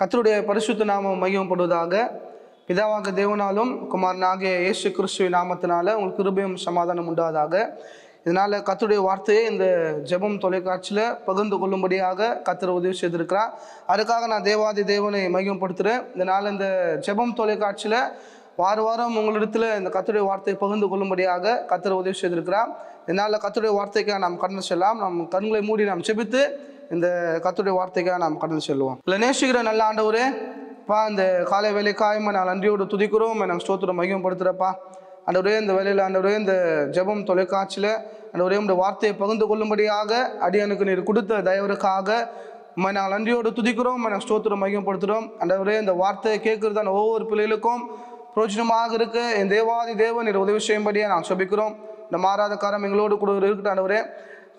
கத்தருடைய பரிசுத்த நாமம் மையப்படுவதாக பிதாவாக தேவனாலும் குமாரனாகிய இயேசு கிறிஸ்துவ நாமத்தினால உங்களுக்கு கிருபையும் சமாதானம் உண்டாதாக இதனால் கத்துடைய வார்த்தையை இந்த ஜெபம் தொலைக்காட்சியில் பகிர்ந்து கொள்ளும்படியாக கர்த்தர் உதவி செய்திருக்கிறார். அதுக்காக நான் தேவாதி தேவனை மையப்படுத்துகிறேன் இதனால் இந்த ஜெபம் தொலைக்காட்சியில் வார வாரம் உங்களிடத்தில் இந்த கத்துடைய வார்த்தையை பகிர்ந்து கொள்ளும்படியாக கர்த்தர் உதவி செய்திருக்கிறார். இதனால் கத்துடைய வார்த்தைக்காக நாம் கடந்து செல்லலாம் நம் கண்களை மூடி நாம் செபித்து இந்த கத்துடைய வார்த்தைக்காக நாம் கடந்து செல்வோம். இல்லை நேசிக்கிற நல்ல ஆண்டவரே பா இந்த காலை வேலைக்காயமா நான் நன்றியோடு துதிக்கிறோம். நாங்கள் ஸ்தோத்திரம் மகிமப்படுத்துகிறப்பா. ஆண்டவரே இந்த வேலையில் அண்டவரே இந்த ஜெபம் தொலைக்காட்சியில் ஆண்டவரே உடைய வார்த்தையை பகிர்ந்து கொள்ளும்படியாக அடியனுக்கு நீர் கொடுத்த தயவருக்காக உம்மை நாங்கள் நன்றியோடு துதிக்கிறோம். நாங்கள் ஸ்தோத்திரம் மகிமப்படுத்துகிறோம். ஆண்டவரே இந்த வார்த்தையை கேட்குறதான ஒவ்வொரு பிள்ளைகளுக்கும் பிரோஜனமாக இருக்க. என் தேவாதி தேவன் நீர் உதவி செய்யும்படியாக நாங்கள் சொபிக்கிறோம் இந்த மாறாத காரம் எங்களோடு கூட இருக்கிற ஆண்டவரே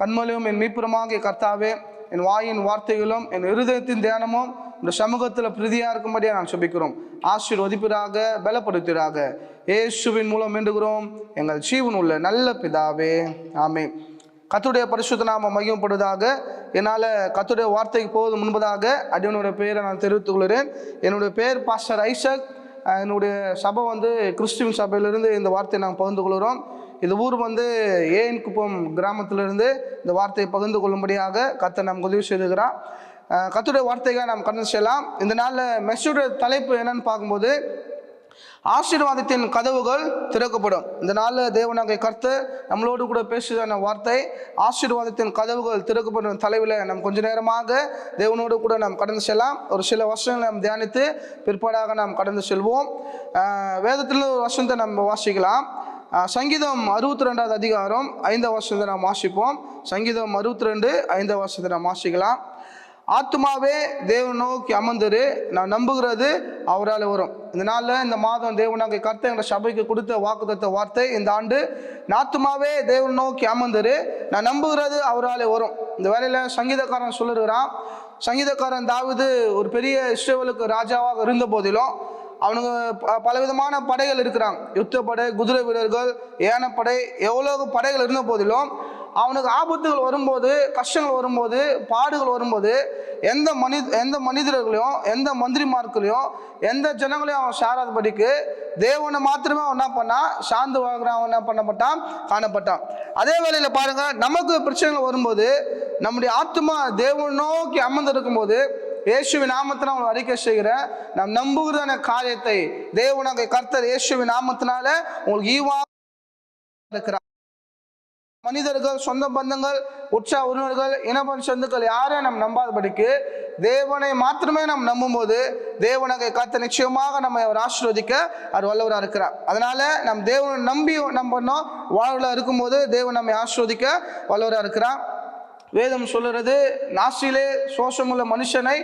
கண்மலையும் என் மீப்புறமாக கர்த்தாவே என் வாயின் வார்த்தைகளும் என் இருதயத்தின் தியானமும் இந்த சமூகத்தில் பிரதியாக இருக்கும்படியாக நான் சுபிக்கிறோம். ஆசீர்வதிப்பிறாக பலப்படுத்திறாக இயேசுவின் மூலம் வேண்டுகிறோம். எங்கள் ஜீவன் உள்ள நல்ல பிதாவே. ஆமே கத்துடைய பரிசுத்த நாம மகிமைப்படுவதாக. என்னால் கத்துடைய வார்த்தைக்கு போவது முன்பதாக அடியனுடைய பெயரை நான் தெரிவித்துக் கொள்கிறேன். என்னுடைய பெயர் பாஸ்டர் ஐசக். என்னுடைய சபை வந்து கிறிஸ்டின் சபையிலிருந்து இந்த வார்த்தையை நாங்கள் பகிர்ந்து கொள்கிறோம். இந்த ஊர் வந்து ஏன் குப்பம் கிராமத்திலிருந்து இந்த வார்த்தையை பகிர்ந்து கொள்ளும்படியாக கத்தை நாம் உதவி செய்துகிறார் கத்துடைய கர்த்தருடைய வார்த்தைக்காக நாம் கடந்து செல்லலாம். இந்த நாளில் மெஸ்ஸுடைய தலைப்பு என்னன்னு பார்க்கும்போது ஆசீர்வாதத்தின் கதவுகள் திறக்கப்படும். இந்த நாளில் தேவனாக கருத்து நம்மளோடு கூட பேசுதான வார்த்தை ஆசீர்வாதத்தின் கதவுகள் திறக்கப்படும் தலைவில் நாம் கொஞ்ச நேரமாக தேவனோடு கூட நாம் கடந்து செல்லலாம். ஒரு சில வருஷங்களை நாம் தியானித்து பிற்பாடாக நாம் கடந்து செல்வோம். வேதத்தில் ஒரு வருஷத்தை நம்ம வாசிக்கலாம். சங்கீதம் அறுபத்தி ரெண்டாவது அதிகாரம் ஐந்தாம் வருஷத்தை நாம் வாசிப்போம். சங்கீதம் அறுபத்தி ரெண்டு ஐந்தாம் வருஷத்தை நாம் வாசிக்கலாம். ஆத்மாவே தேவன் நோக்கி அமர்ந்துரு நான் நம்புகிறது அவரால் வரும். இந்த நாளில் இந்த மாதம் தேவனாக கருத்தை என்ற சபைக்கு கொடுத்த வாக்குத்த வார்த்தை இந்த ஆண்டு நாத்துமாவே தேவன் நோக்கி அமர்ந்துரு நான் நம்புகிறது அவரால் வரும். இந்த வேலையில் சங்கீதக்காரன் சொல்லுகிறான் சங்கீதக்காரன் தாவது ஒரு பெரிய இஸ்ரேவலுக்கு ராஜாவாக இருந்த போதிலும் அவனுங்க ப- பலவிதமான படைகள் இருக்கிறாங்க. யுத்தப்படை குதிரை வீரர்கள் ஏனப்படை எவ்வளவு படைகள் இருந்த போதிலும் அவனுக்கு ஆபத்துகள் வரும்போது கஷ்டங்கள் வரும்போது பாடுகள் வரும்போது எந்த மனி எந்த மனிதர்களையும் எந்த மந்திரிமார்களையும் எந்த ஜனங்களையும் அவன் சாராதபடிக்கு தேவனை மாத்திரமே அவன் என்ன பண்ணான் சார்ந்து வாழ்கிறான் அவன் என்ன பண்ணப்பட்டான் காணப்பட்டான். அதே வேளையில் பாருங்க நமக்கு பிரச்சனைகள் வரும்போது நம்முடைய ஆத்மா தேவன் நோக்கி அமர்ந்து இருக்கும்போது இயேசுவின் நாமத்தினால் உங்களை அறிக்கை செய்கிறேன் நாம் நம்புகிறதான காரியத்தை தேவனாக கர்த்தர் இயேசுவின் நாமத்தினால உங்களுக்கு ஈவா இருக்கிறார். மனிதர்கள் சொந்த பந்தங்கள் உற்சாக உறவினர்கள் இனபன் சொந்துக்கள் யாரையும் நாம் நம்பாதபடிக்கு தேவனை மாத்திரமே நாம் நம்பும்போது தேவனகை காத்த நிச்சயமாக நம்ம அவர் ஆசீர்வதிக்க அவர் வல்லவராக இருக்கிறார். அதனால நம் தேவனை நம்பி நம்பணும் வாழ்வில் இருக்கும்போது தேவன் நம்மை ஆசீர்வதிக்க வல்லவராக இருக்கிறார். வேதம் சொல்லுறது நாசிலே சோஷமுள்ள மனுஷனை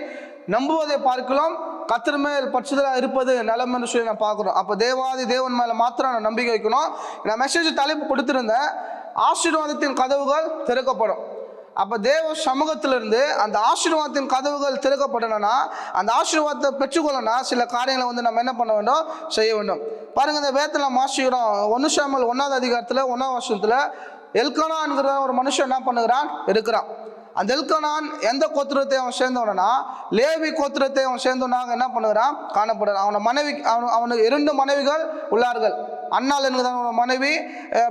நம்புவதை பார்க்கலாம் கத்திர மேல் பட்சத்தில் இருப்பது நலம் என்று சொல்லி நான் பார்க்குறோம். அப்போ தேவாதி தேவன் மேலே மாத்திரம் நான் நம்பிக்கை வைக்கணும். நான் மெசேஜ் தலைப்பு கொடுத்துருந்தேன். ஆசீர்வாதத்தின் கதவுகள் திறக்கப்படும். அப்போ தேவ சமூகத்திலிருந்து அந்த ஆசீர்வாதத்தின் கதவுகள் திறக்கப்படணும்னா அந்த ஆசீர்வாதத்தை பெற்றுக்கொள்ளணும்னா சில காரியங்களை வந்து நம்ம என்ன பண்ண வேண்டும்? செய்ய வேண்டும். பாருங்க இந்த வேதத்தில் மாசிக்கிறோம் ஒன்று சாமல் ஒன்றாவது அதிகாரத்தில் ஒன்றாம் வருஷத்தில் எல்கனான்கிற ஒரு மனுஷன் என்ன பண்ணுகிறான்? இருக்கிறான். அந்த எல்கனான் எந்த கோத்திரத்தை அவன் சேர்ந்தவனா? லேவி கோத்திரத்தை அவன் சேர்ந்தவனாக என்ன பண்ணுகிறான்? காணப்படுறான் அவனை மனைவி அவன் அவனுக்கு இரண்டு மனைவிகள் உள்ளார்கள். அண்ணாள் என்கிற ஒரு மனைவி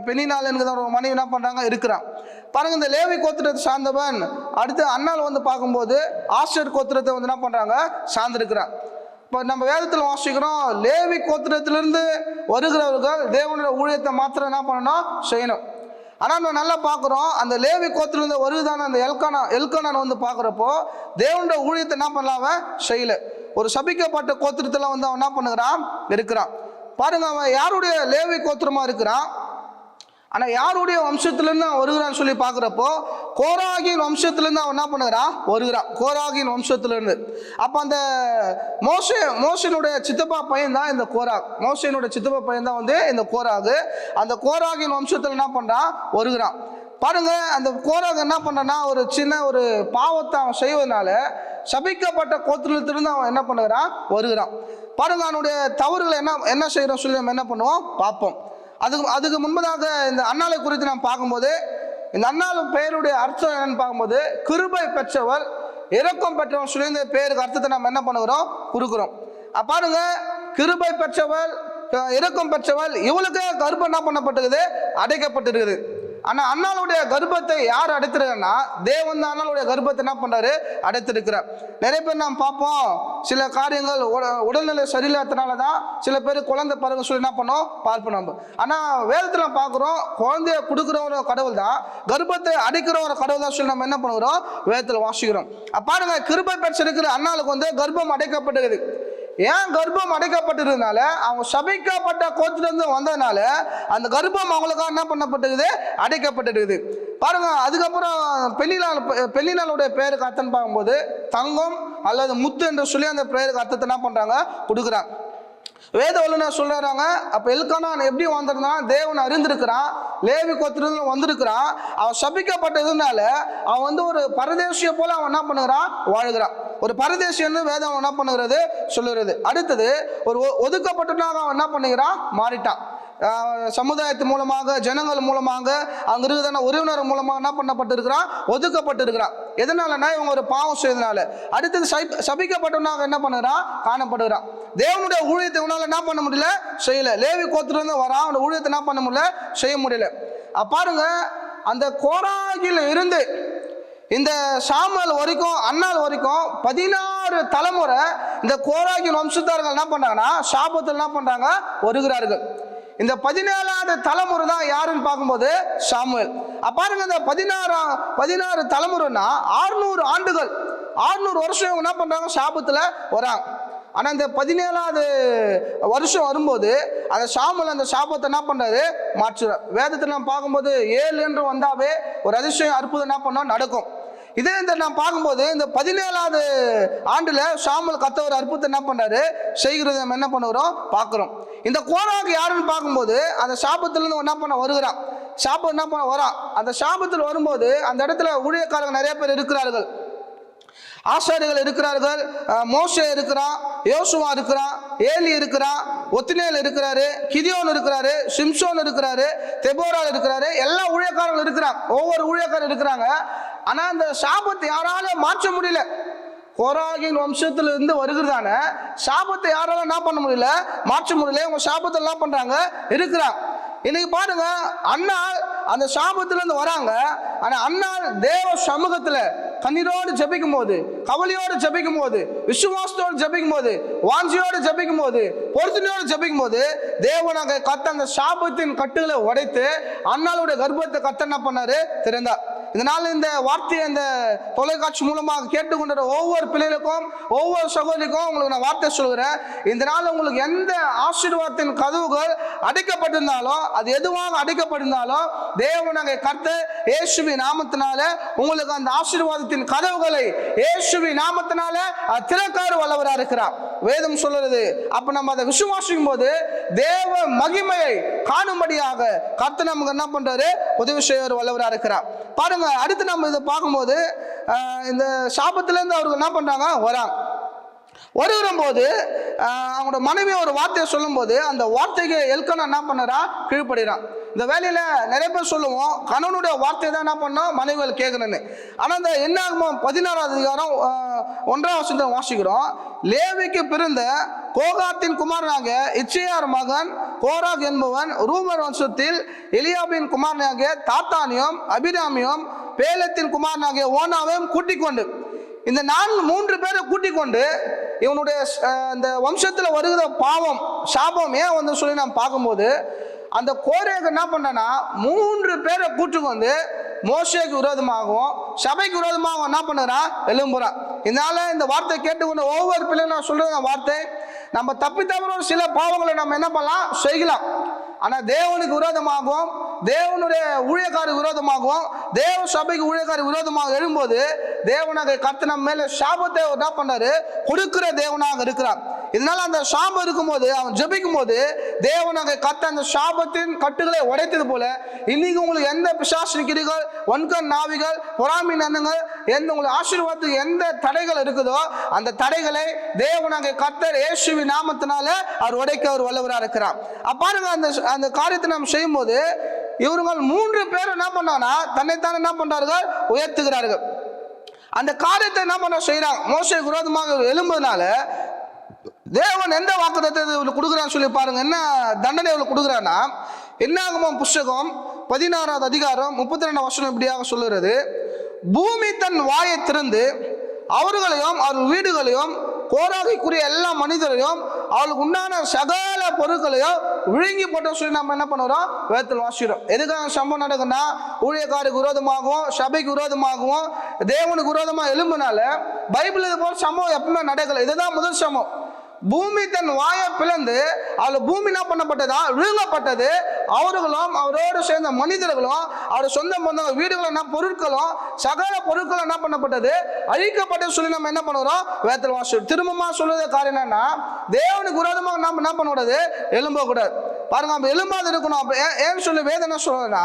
பெண்ணினால் பெண்ணினாள் ஒரு மனைவி என்ன பண்ணுறாங்க இருக்கிறான். பாருங்க இந்த லேவி கோத்திரத்தை சார்ந்தவன் அடுத்து அண்ணால் வந்து பார்க்கும்போது ஆஸ்டர் கோத்திரத்தை வந்து என்ன பண்ணுறாங்க சார்ந்திருக்கிறான். இப்போ நம்ம வேதத்தில் வாசிக்கிறோம் லேவி கோத்திரத்திலிருந்து வருகிறவர்கள் தேவனுடைய ஊழியத்தை மாத்திரம் என்ன பண்ணணும்? செய்யணும். ஆனால் நம்ம நல்லா பார்க்குறோம். அந்த லேவி கோத்திலிருந்து வருதான அந்த எல்கானா எல்கானான் வந்து பார்க்குறப்போ தேவனோட ஊழியத்தை என்ன பண்ணலாம் அவன்? செய்யல. ஒரு சபிக்கப்பட்ட கோத்திரத்தில் வந்து அவன் என்ன பண்ணுகிறான்? இருக்கிறான். பாருங்க அவன் யாருடைய லேவி கோத்திரமாக இருக்கிறான்? ஆனால் யாருடைய வம்சத்துலேருந்து அவன் வருகிறான்னு சொல்லி பார்க்குறப்போ கோராகின் வம்சத்துலேருந்து அவன் என்ன பண்ணுகிறான்? வருகிறான். கோராகின் வம்சத்துலேருந்து. அப்போ அந்த மோசே மோசனுடைய சித்தப்பா பையன் தான் இந்த கோராக். மோசனுடைய சித்தப்பா பையன் தான் வந்து இந்த கோராகு. அந்த கோராகின் வம்சத்தில் என்ன பண்ணுறான் வருகிறான். பாருங்க அந்த கோராக என்ன பண்ணனா ஒரு சின்ன ஒரு பாவத்தை அவன் செய்வதனால சபிக்கப்பட்ட கோத்திரத்திலிருந்து அவன் என்ன பண்ணுகிறான்? வருகிறான். பாருங்க அவனுடைய தவறுகளை என்ன என்ன செய்கிறோம் சொல்லி நம்ம என்ன பண்ணுவோம்? பார்ப்போம். அதுக்கு அதுக்கு முன்பதாக இந்த அண்ணாலை குறித்து நாம் பார்க்கும்போது இந்த அண்ணாலும் பெயருடைய அர்த்தம் என்னன்னு பார்க்கும்போது கிருபை பெற்றவள் இறக்கம் பெற்றவன் சொல்லி இந்த அர்த்தத்தை நம்ம என்ன பண்ணுகிறோம்? கொடுக்குறோம் பாருங்க கிருபை பெற்றவள் இறக்கம் பெற்றவள் இவளுக்கு கருப்பு என்ன பண்ணப்பட்டிருக்குது? அடைக்கப்பட்டிருக்குது. ஆனால் அண்ணாளுடைய கர்ப்பத்தை யார் அடைத்திருக்கன்னா தேவன் தான் அண்ணாளுடைய கர்ப்பத்தை என்ன பண்ணுறாரு அடைத்திருக்கிறார். நிறைய பேர் நாம் பார்ப்போம். சில காரியங்கள் உட- உடல்நிலை சரியில்லாதனால தான் சில பேர் குழந்தை பிறகு சொல்லி என்ன பண்ணோம்? பார்ப்போம் நம்ம. ஆனால் வேதத்தில் பார்க்குறோம் குழந்தைய கொடுக்குற ஒரு கடவுள் தான் கர்ப்பத்தை அடைக்கிற ஒரு கடவுள் தான் சொல்லி நம்ம என்ன பண்ணுகிறோம்? வேதத்தில் வாசிக்கிறோம். பாருங்க கிருபை பெற்றிருக்கிற அண்ணாளுக்கு வந்து கர்ப்பம் அடைக்கப்படுகிறது ஏன் கர்ப்பம் அடைக்கப்பட்டிருந்தனால அவங்க சபிக்கப்பட்ட கோத்திலிருந்து வந்ததுனால அந்த கர்ப்பம் அவங்களுக்காக என்ன பண்ணப்பட்டிருக்குது? அடைக்கப்பட்டிருக்குது. பாருங்க அதுக்கப்புறம் பெண்ணி நாள் நாளுடைய பேருக்கு அர்த்தம் பார்க்கும்போது தங்கம் அல்லது முத்து என்று சொல்லி அந்த பேருக்கு அர்த்தத்தை என்ன பண்ணுறாங்க கொடுக்குறாங்க. வேத வல்லுநர் சொல்றாங்க அப்ப எல்கானான் எப்படி வந்திருந்தான் தேவன் அறிந்திருக்கிறான் லேவி கோத்திலிருந்து வந்திருக்கிறான் அவன் சபிக்கப்பட்டதுனால அவன் வந்து ஒரு பரதேசியை போல அவன் என்ன பண்ணுகிறான்? வாழ்கிறான். ஒரு பரதேசியன்னு வேதம் என்ன பண்ணுகிறது? சொல்லுறது அடுத்தது ஒரு ஒ- அவன் என்ன பண்ணுகிறான்? மாறிட்டான். சமுதாயத்து மூலமாக ஜனங்கள் மூலமாக அங்க இருக்கிறதான உறவினர் மூலமாக என்ன பண்ணப்பட்டிருக்கிறான்? ஒதுக்கப்பட்டிருக்கிறான். எதனாலனா இவங்க ஒரு பாவம் செய்தனால அடுத்தது சபி- சபிக்கப்பட்டவனாக என்ன பண்ணுறான்? காணப்படுகிறான். தேவனுடைய ஊழியத்தை இவனால என்ன பண்ண முடியல? செய்யல. லேவி கோத்திலிருந்து வரான். அவனோட ஊழியத்தை என்ன பண்ண முடியல? செய்ய முடியல. பாருங்க அந்த கோராகில இருந்து இந்த சாமல் வரைக்கும் அண்ணால் வரைக்கும் பதினாறு தலைமுறை இந்த கோராகின் வம்சத்தார்கள் என்ன பண்ணுறாங்கன்னா சாபத்தில் என்ன பண்ணுறாங்க வருகிறார்கள் இந்த பதினேழாவது தலைமுறை தான் யாருன்னு பார்க்கும்போது சாமுவேல். பாருங்க இந்த பதினாறாம் பதினாறு தலைமுறைன்னா ஆறுநூறு ஆண்டுகள் ஆறுநூறு வருஷம் இவங்க என்ன பண்றாங்க? சாபத்துல வராங்க. ஆனால் இந்த பதினேழாவது வருஷம் வரும்போது அந்த சாமுவேல் அந்த சாபத்தை என்ன பண்றாரு? மாற்றுறார். வேதத்தில் நம்ம பார்க்கும்போது ஏழு என்று வந்தாவே ஒரு அதிசயம் அற்புதம் என்ன பண்ணா? நடக்கும். இதே இந்த நான் பார்க்கும்போது இந்த பதினேழாவது ஆண்டுல சாமுவேல் கத்த ஒரு என்ன பண்றாரு செய்கிறது நம்ம என்ன பண்ணுறோம் பார்க்குறோம். இந்த கோராக்கு யாருன்னு பார்க்கும்போது அந்த சாபத்துலேருந்து என்ன பண்ண வருகிறான்? சாபம் என்ன பண்ண வரான்? அந்த சாபத்தில் வரும்போது அந்த இடத்துல ஊழியக்காரங்க நிறைய பேர் இருக்கிறார்கள். ஆசாரிகள் இருக்கிறார்கள் அஹ், மோசே இருக்கிறான் யோசுவா இருக்கிறான் ஏலி இருக்கிறான் ஒத்தினேல் இருக்கிறாரு கிதியோன் இருக்கிறாரு சிம்சோன் இருக்கிறாரு தெபோரால் இருக்கிறாரு எல்லா ஊழியக்காரங்களும் இருக்கிறாங்க. ஒவ்வொரு ஊழியக்காரர் இருக்கிறாங்க. ஆனா அந்த சாபத்தை யாரால மாற்ற முடியல. கோராகின் வம்சத்துல இருந்து வருகிறதான சாபத்தை யாரால என்ன பண்ண முடியல? மாற்ற முடியல. உங்க சாபத்தை என்ன பண்றாங்க. இருக்கிறாங்க இன்னைக்கு பாருங்க அண்ணா அந்த சாபத்துல இருந்து வராங்க. ஆனா அண்ணா தேவ சமூகத்துல கண்ணீரோடு ஜபிக்கும் போது கவலையோடு ஜபிக்கும் போது விசுவாசத்தோடு ஜபிக்கும் போது வாஞ்சியோடு ஜபிக்கும் போது பொருத்தனையோடு ஜபிக்கும் போது தேவனாக கத்த அந்த சாபத்தின் கட்டுகளை உடைத்து அண்ணாளுடைய கர்ப்பத்தை கத்த என்ன பண்ணாரு? திறந்தார். இதனால் இந்த வார்த்தையை இந்த தொலைக்காட்சி மூலமாக கேட்டுக்கொண்ட ஒவ்வொரு பிள்ளைகளுக்கும் ஒவ்வொரு சகோதரிக்கும் உங்களுக்கு நான் வார்த்தை சொல்கிறேன் இந்த நாள் உங்களுக்கு எந்த ஆசீர்வாதத்தின் கதவுகள் அடைக்கப்பட்டிருந்தாலும் அது எதுவாக அடைக்கப்பட்டிருந்தாலும் தேவனாக கர்த்த இயேசுவி நாமத்தினால உங்களுக்கு அந்த ஆசீர்வாதத்தின் கதவுகளை இயேசுவி நாமத்தினால திறக்காறு வல்லவராக இருக்கிறார். வேதம் சொல்லுறது அப்ப நம்ம அதை விசுவாசிக்கும் போது தேவ மகிமையை காணும்படியாக கர்த்தர் நமக்கு என்ன பண்றாரு? உதவி செய்யவர் வல்லவராக இருக்கிறார். பாருங்க அடுத்து நம்ம இதை பார்க்கும்போது இந்த சாபத்திலேருந்து அவருக்கு என்ன பண்றாங்க? வராங்க. வருகிற போது அவங்களோட மனைவி ஒரு வார்த்தையை சொல்லும்போது அந்த வார்த்தைக்கு எல்கனா என்ன பண்ணுறா? கீழ்படுகிறான். இந்த வேலையில நிறைய பேர் சொல்லுவோம் கணவனுடைய வார்த்தையை தான் என்ன பண்ணோம்? மனைவிகள் கேட்கணும்னு. ஆனா இந்த என்ன ஆகுமோ? பதினாறாவது அதிகாரம் ஒன்றாம் வருஷத்தை வாசிக்கிறோம். லேவிக்கு பிறந்த கோகாத்தின் குமாரனாக இச்சையார் மகன் கோராக் என்பவன் ரூமர் வம்சத்தில் எலியாபின் குமாரனாகிய தாத்தானியும் அபிராமியும் பேலத்தின் குமாரனாகிய ஓனாவையும் கூட்டிக் கொண்டு இந்த நான்கு மூன்று பேரை கூட்டிக் கொண்டு இவனுடைய இந்த வம்சத்தில் வம்சத்துல வருகிற பாவம் சாபம் ஏன் வந்து சொல்லி நாம் பார்க்கும்போது அந்த கோரேக்கு என்ன பண்ணனா மூன்று பேரை கூட்டிக் வந்து மோசேக்கு விரோதமாகவும் சபைக்கு விரோதமாகவும் என்ன பண்ணுறான் எழும்புறான் இதனால இந்த வார்த்தை கொண்டு ஒவ்வொரு பிள்ளை நான் சொல்ற வார்த்தை. நம்ம தப்பி தவிர ஒரு சில பாவங்களை நம்ம என்ன பண்ணலாம்? செய்யலாம். ஆனால் தேவனுக்கு விரோதமாகவும் தேவனுடைய ஊழியக்காரருக்கு விரோதமாகவும் தேவ சபைக்கு ஊழியக்காரருக்கு விரோதமாக எழும்போது தேவனாக கத்து நம்ம சாபத்தை என்ன பண்ணாரு? கொடுக்கிற தேவனாக இருக்கிறார். இதனால அந்த சாபம் இருக்கும்போது அவன் ஜபிக்கும் போது தேவனாக கத்த அந்த சாபத்தின் கட்டுகளை உடைத்தது போல இன்னைக்கு உங்களுக்கு எந்த பிசாசிக்கிறீர்கள் ஒன்கண் நாவிகள் பொறாமை நன்னுங்கள் எந்த உங்களுக்கு ஆசீர்வாதத்துக்கு எந்த தடைகள் இருக்குதோ அந்த தடைகளை தேவனாக கத்தர் இயேசுவின் நாமத்தினால அவர் உடைக்க அவர் வல்லவராக இருக்கிறார். அப்பாருங்க அந்த அந்த காரியத்தை நாம் செய்யும்போது இவர்கள் மூன்று பேர் என்ன பண்ணாங்கன்னா தன்னைத்தான் என்ன பண்றார்கள்? உயர்த்துகிறார்கள். அந்த காரியத்தை என்ன பண்ண செய்யறாங்க மோசை விரோதமாக எழும்புனால தேவன் எந்த வாக்குத்தத்தை இவளுக்கு கொடுக்குறான்னு சொல்லி பாருங்க. என்ன தண்டனை இவ்வளோ கொடுக்குறான்னா என்னாகுமோ புஸ்தகம் பதினாறாவது அதிகாரம் முப்பத்தி ரெண்டாம் வருஷம் இப்படியாக சொல்லுறது பூமி தன் வாயை திறந்து அவர்களையும் அவர் வீடுகளையும் கோராகைக்குரிய எல்லா மனிதரையும் அவளுக்கு உண்டான சகல பொருட்களையும் விழுங்கி போட்டோம் சொல்லி நம்ம என்ன பண்ணுறோம்? வேதத்தில் வாசிக்கிறோம். எதுக்காக சம்பவம் நடக்குன்னா ஊழியக்காருக்கு விரோதமாகவும் சபைக்கு விரோதமாகவும் தேவனுக்கு விரோதமாக எழும்புனால பைபிள் இது போல சம்பவம் எப்பவுமே நடக்கலை. இதுதான் முதல் சம்பவம். பூமி தன் வாயை பிளந்து அதில் பூமி என்ன பண்ணப்பட்டதா? விழுங்கப்பட்டது. அவர்களும் அவரோடு சேர்ந்த மனிதர்களும் அவர் சொந்த பந்த வீடுகளும் என்ன பொருட்களும் சகல பொருட்களும் என்ன பண்ணப்பட்டது? அழிக்கப்பட்ட சொல்லி நம்ம என்ன பண்ணுறோம்? வேத்தல் வாசல் திரும்பமா சொல்லுறது காரியம் என்னன்னா தேவனுக்கு விரோதமாக நம்ம என்ன பண்ணக்கூடாது எலும்பக்கூடாது பாருங்க நம்ம எலும்பாது இருக்கணும். அப்ப ஏன் ஏன்னு சொல்லி வேதம் என்ன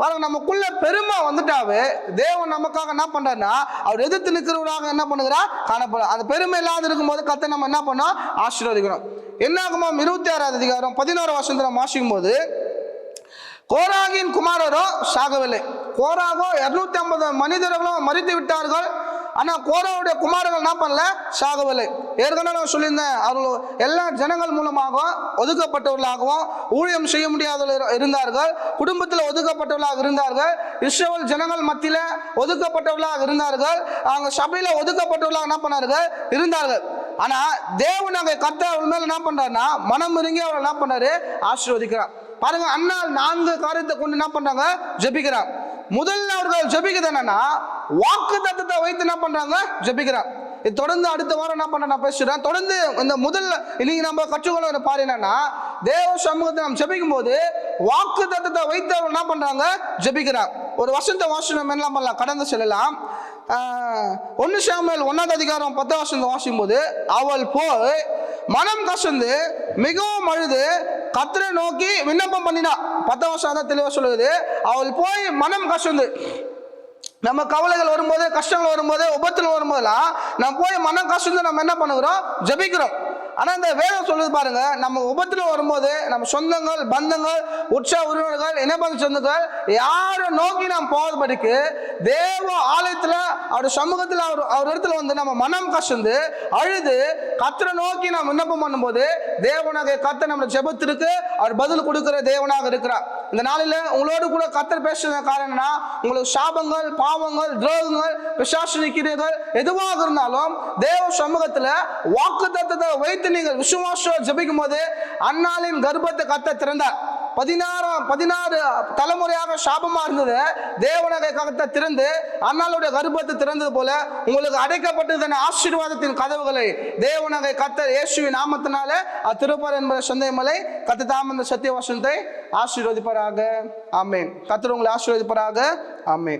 பாருங்க நமக்குள்ள பெருமை வந்துட்டாவே தேவன் நமக்காக என்ன பண்றாருன்னா அவர் எதிர்த்து நிற்கிறவராக என்ன பண்ணுகிறா காணப்படும் அந்த பெருமை இல்லாத இருக்கும்போது கத்தை நம்ம என்ன பண்ணோம் ஆசீர்வதிக்கணும். என்ன ஆகுமா இருபத்தி ஆறாவது அதிகாரம் பதினோரு வருஷத்துல நம்ம வாசிக்கும் போது கோராகின் குமாரரோ சாகவில்லை. கோராகோ இருநூத்தி ஐம்பது மனிதர்களும் மறித்து விட்டார்கள். ஆனா கோராவுடைய குமாரர்கள் என்ன பண்ணல? சாகவில்லை. ஏற்கனவே நான் சொல்லியிருந்தேன் அவர்கள் எல்லா ஜனங்கள் மூலமாக ஒதுக்கப்பட்டவர்களாகவும் ஊழியம் செய்ய முடியாதவர்கள் இருந்தார்கள். குடும்பத்தில் ஒதுக்கப்பட்டவர்களாக இருந்தார்கள். இஸ்ரேல் ஜனங்கள் மத்தியில் ஒதுக்கப்பட்டவர்களாக இருந்தார்கள். அவங்க சபையில் ஒதுக்கப்பட்டவர்களாக என்ன பண்ணார்கள்? இருந்தார்கள். ஆனா தேவன் அங்கே கத்த அவள் மேல என்ன பண்றாருன்னா மனம் இறங்கி அவரை என்ன பண்ணாரு? ஆசீர்வதிக்கிறார். பாருங்க அண்ணா நான்கு காரியத்தை கொண்டு என்ன பண்றாங்க? ஜெபிக்கிறார். முதல்ல அவர்கள் ஜெபிக்கிறது என்னன்னா வாக்கு தத்தத்தை வைத்து என்ன பண்றாங்க? ஜெபிக்கிறார் இது தொடர்ந்து அடுத்த வாரம் என்ன பண்ண நான் பேசுறேன் தொடர்ந்து இந்த முதல்ல இன்னைக்கு நம்ம கற்றுக்கொள்ள பாரு என்னன்னா தேவ சமூகத்தை நம்ம ஜபிக்கும் போது வாக்கு தத்தத்தை வைத்து அவர் என்ன பண்றாங்க? ஜபிக்கிறார் ஒரு வசந்த வாசனம் என்ன பண்ணலாம்? கடந்து செல்லலாம். ஒன்று சாமியல் ஒன்னாவது அதிகாரம் பத்து வசந்த வாசிக்கும் போது அவள் போய் மனம் கசந்து மிகவும் அழுது கத்தரை நோக்கி விண்ணப்பம் பண்ணினா பத்தாம் வருஷம் தான் தெளிவாக சொல்லுது. அவள் போய் மனம் கசந்து. நம்ம கவலைகள் வரும்போது கஷ்டங்கள் வரும்போது உபத்தில் வரும்போதெல்லாம் நம்ம போய் மனம் கசந்து நம்ம என்ன பண்ணுகிறோம்? ஜெபிக்கிறோம். ஆனால் இந்த வேதம் சொல்லுது பாருங்க நம்ம உபத்தில் வரும்போது நம்ம சொந்தங்கள் பந்தங்கள் உற்சாக உறவினர்கள் இனபந்த சொந்தங்கள் யாரை நோக்கி நாம் போகிறபடிக்கு தேவ ஆலயத்தில் அவர் சமூகத்தில் அவர் அவர் இடத்துல வந்து நம்ம மனம் கசந்து அழுது கத்தரை நோக்கி நாம் விண்ணப்பம் பண்ணும்போது தேவனாக கத்த நம்ம ஜெபத்திற்கு அவர் பதில் கொடுக்கிற தேவனாக இருக்கிறார். இந்த நாளில் உங்களோடு கூட கத்தர் பேசுகிற காரணம்னா உங்களுக்கு சாபங்கள் பாவங்கள் துரோகங்கள் விசாசனிக்கிறீர்கள் எதுவாக இருந்தாலும் தேவ சமூகத்தில் வாக்கு தத்துவத்தை வைத்து நீங்கள் விசுவாசம் ஜபிக்கும் போது அன்னாலின் கர்ப்பத்தை கத்த திறந்தார். பதினாறாம் பதினாறு தலைமுறையாக சாபமாக இருந்தது. தேவனகை ககத்தை திறந்து அண்ணாளுடைய கர்ப்பத்தை திறந்தது போல உங்களுக்கு அடைக்கப்பட்டதான ஆசீர்வாதத்தின் கதவுகளை தேவனகை கத்த இயேசுவின் நாமத்தினால அத்திருப்பார் என்பதை சந்தேகமலை கத்து தாம் இந்த சத்திய வசனத்தை ஆசீர்வதிப்பாராக. ஆமேன். கத்திர உங்களை ஆசீர்வதிப்பாராக. ஆமேன்.